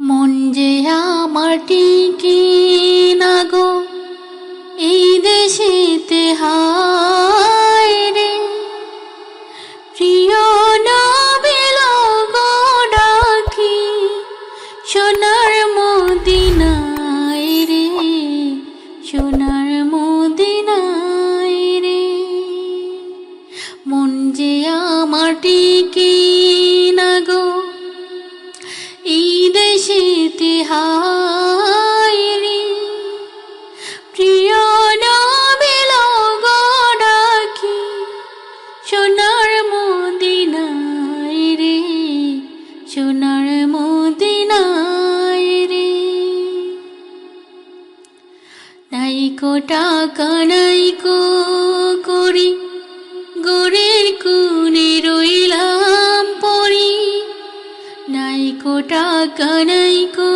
মন যে আমার টিকি না গো, এই দেশেতে হায় রে। প্রিয় নবিল গো ডাকি, সোনার মদিনায় নাইকো টাকা নাইকো করি গোরের কুনে রইলাম পরি নাইকো টাকা নাইকো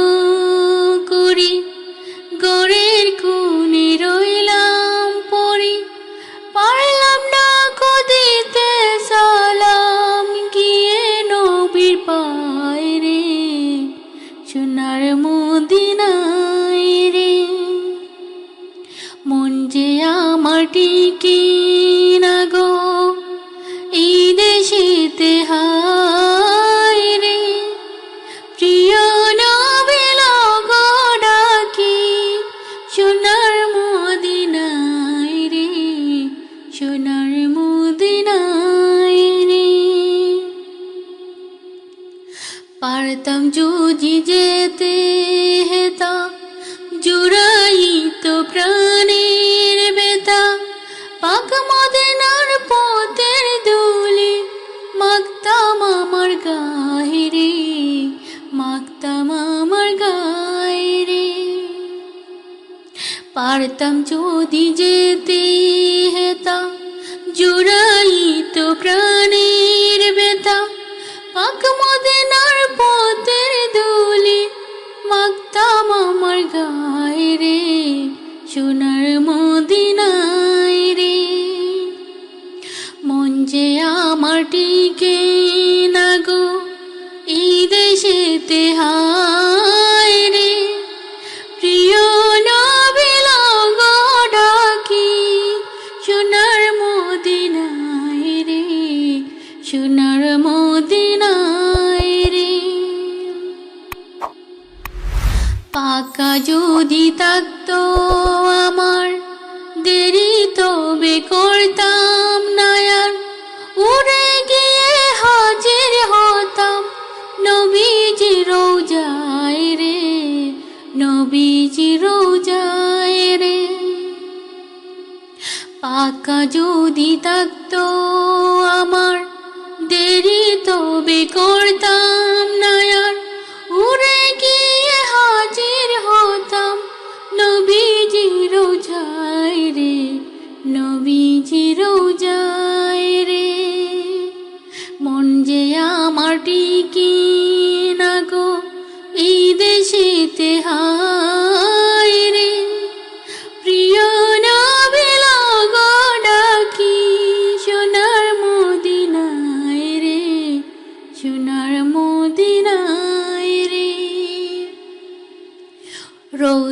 করি পারতাম যদি যেতে হেতা জুড়াই তো প্রাণের বেতা পাক মদিনার পথের দুলি মাগতাম আমার গায়ে রে মাগতাম আমার গায়ে রে। পারতাম যদি যেতে হেতা রে, সোনার মদিনায় রে। মন যে আমার টিকে না গো, এই দেশেতে হায় রে। প্রিয় নবিল ডাকি, সোনার মদিনায় রে, সোনার মদিনায় যদি থাকতো আমার, দেরি তবে করতাম নায়ার উড়ে গিয়ে হাজির হতাম, নবীজি রোজায় রে, নবীজি রোজায় রে। পাকা যদি থাকতো আমার, দেরি তবে করতাম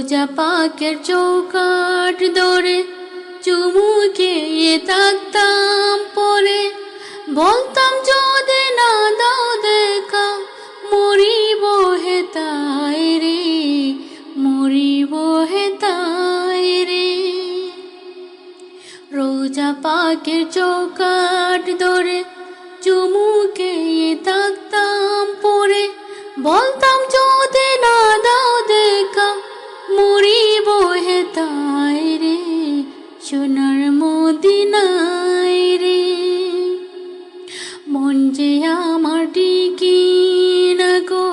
রোজা পাকের চৌকাট দরে চুমুকে থাকতাম পরে। বলতাম, যদি না দাও দেখা, মরিব হে তাই রে, মরিব হে তাই রে। রোজা পাকের চৌকাট ধরে চুমুকে থাকতাম পরে। বলতাম, যদি সোনার মদিনায় রে। মন যে আমার টিকি না গো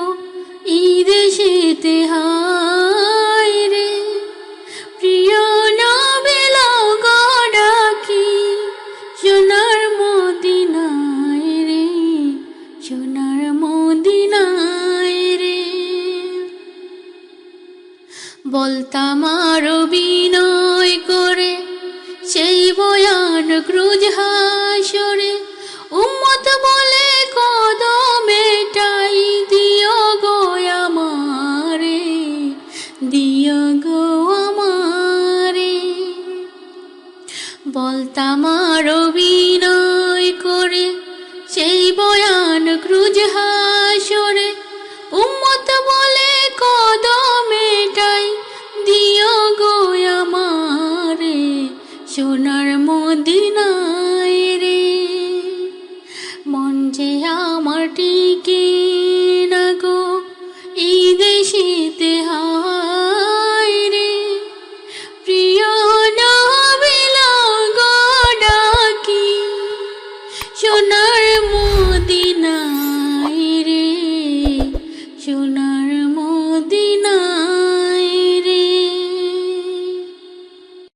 এই দেশেতে হায় রে। প্রিয় নবিল ডাকি, সোনার মদিনায় রে, সোনার মদিনায় রে। বলতাম আরও ক্রুজ হাসরে উম্মত বলে কদমে টাই দিও গো আমারে, দিও গো আমারে। বলতাম আর অভিনয় করে সেই বয়ান ক্রুজ হাস সোনার মদিনা।